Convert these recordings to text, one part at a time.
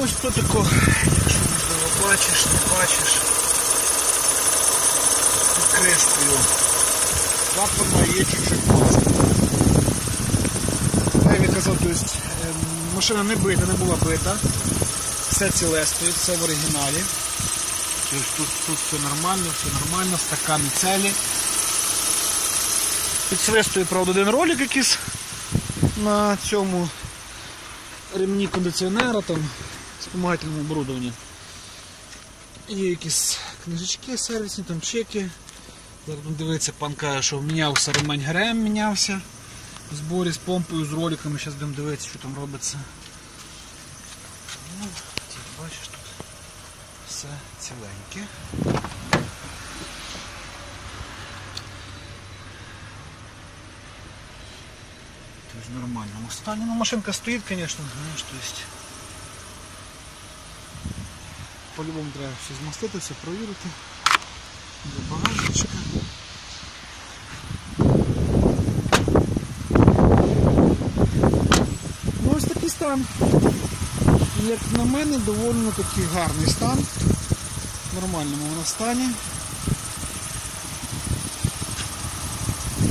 Ось то тако, якщо можливо бачиш, не бачиш. Під кришкою. Клапана є чуть-чуть. Я він казав, тобто, машина не бита, не була бита. Все ціле стоїть, все в оригіналі. Тобто тут, тут все нормально, все нормально, стакани цілі. Під свистою, правда, один ролик якийсь на цьому ремні кондиціонера, там, спомагательному оборудованні. Є якісь книжечки сервісні, там чеки. Зараз будемо дивитися, пан каже, що мінявся ремень ГРМ мінявся в зборі з помпою, з роликами. Зараз будемо дивитися, що там робиться. Ну, ти бачиш тут все ціленьке. Тобто в нормальному стані. Ну, машинка стоїть, звісно, знаєш, то есть. По-любому треба все змастити, все провірити. До багажничка. Ну ось такий стан. Як на мене, доволі такий гарний стан. В нормальному вона стані.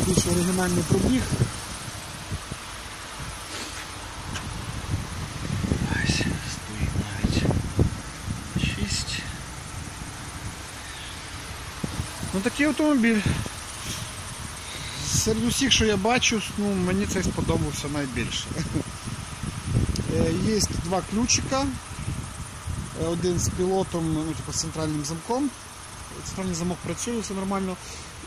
Більш оригінальний пробіг. Ось, стоїть навіть 6. Ну такий автомобіль. Серед усіх, що я бачу, ну, мені цей сподобався найбільше. Е, Є два ключика. Е, Один з пілотом, ну, типу, з центральним замком. Центральний замок працює, все нормально.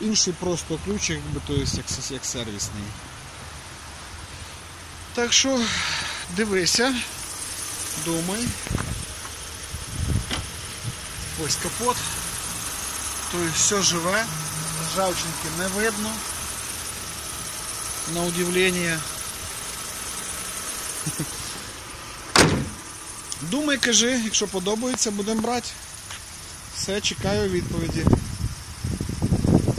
Інший просто ключик, якби, то є як, як сервісний. Так що дивися, думай. Ось капот. Тобто все живе, ржавчинки не видно. На удивление. Думай, кажи, якщо подобається, будемо брати. Все, чекаю відповіді.